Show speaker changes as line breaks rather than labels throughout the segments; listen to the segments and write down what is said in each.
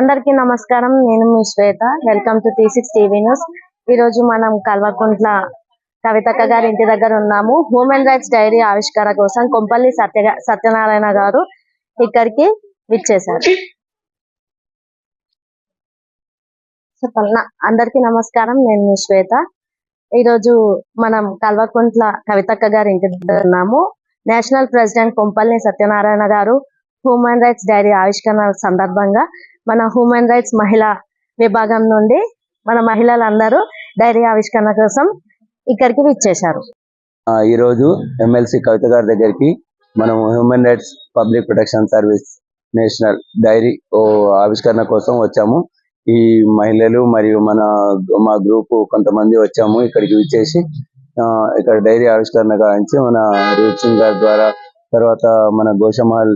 అందరికీ నమస్కారం. నేను మీ Shweta. Welcome to T six TV news ఈ రోజు మనం కల్వకుంట్ల కవితక్క గారి ఇంటి దగ్గర ఉన్నాము. హ్యూమన్ రైట్స్ డైరీ ఆవిష్కరణ కోసం కొంపల్లి సత్య సత్యనారాయణ గారు ఇక్కడికి విచ్చేశారు. చెప్పాలనా అందరికీ నమస్కారం. నేను మీ శ్వేత. ఈ రోజు మనం కల్వకుంట్ల కవితక్క గారి ఇంటి దగ్గర ఉన్నాము. నేషనల్ ప్రెసిడెంట్ కొంపల్లి సత్యనారాయణ గారు హ్యూమన్ రైట్స్ డైరీ ఆవిష్కరణ సందర్భంగా మన హ్యూమన్ రైట్స్ మహిళా విభాగం నుండి మన మహిళలందరూ డైరీ ఆవిష్కరణ కోసం ఇక్కడికి విచ్చేశారు.
ఆ, ఈరోజు ఎమ్మెల్సీ కవిత గారి దగ్గరికి మనం human rights public protection service national diary ఓ ఆవిష్కరణ కోసం వచ్చాము. ఈ మహిళలు మరియు మన మా గ్రూప్ కొంతమంది వచ్చాము ఇక్కడికి విచ్చేసి ఆ, ఇక్కడ డైరీ ఆవిష్కరణ గావించి మన రూప్ సింగ్ గారి ద్వారా తర్వాత మన గోషమాల్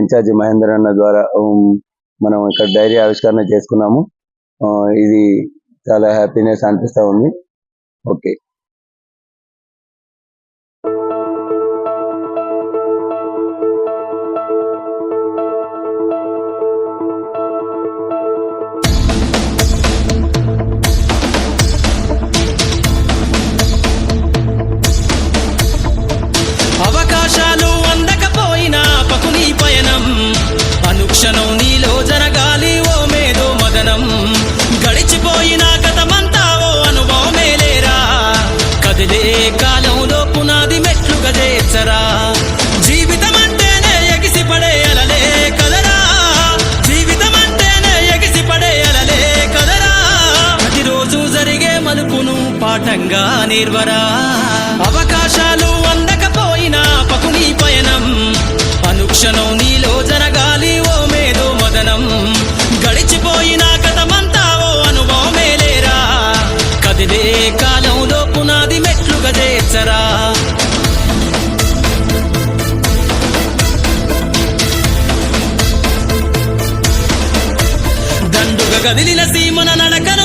ఇన్ఛార్జి మహేందర్ అన్న ద్వారా మనం ఇక్కడ డైరీ ఆవిష్కరణ చేసుకున్నాము. ఆ, ఇది చాలా హ్యాపీనెస్ అనిపిస్తా ఉంది. ఓకే.
మలుపును పాఠంగా నిర్వరా. అవకాశాలు అందకపోయినా పకుని పయనం. అనుక్షణం నీలో జరగాలి ఓ మేధో మదనం. గడిచిపోయిన గతమంతా ఓ అనుభవమే లేరా. కదిలే కాలంలో పునాది మెట్లు గజేచ్చరా దండుగ గదిలిన సీమన నడకను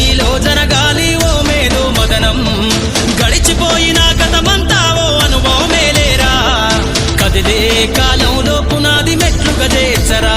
నీలో జరగాలి ఓ మేధో మదనం. గడిచిపోయిన గతమంతా ఓ అనుభవమే లేరా? కదిలే కాలంలో పునాది మెట్లుగా గజేచ్చరా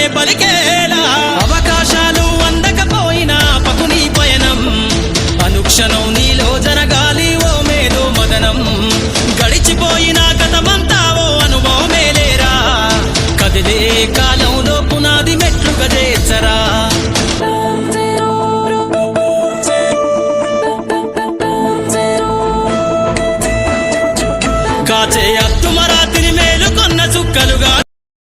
స్వాగతమే పలికేలా అవకాశాలు అందకపోయినా పకుని పయనం. అనుక్షణం నీలో జరగాలి ఓ మేధో మదనం. గడిచిపోయిన గతమంతా ఓ అనుభవమే లేరా. కదిలే కాలంలో పునాది మెట్లు గజేచ్చరా కాచే అత్తుమరాతిని మేలు కొన్న చుక్కలుగా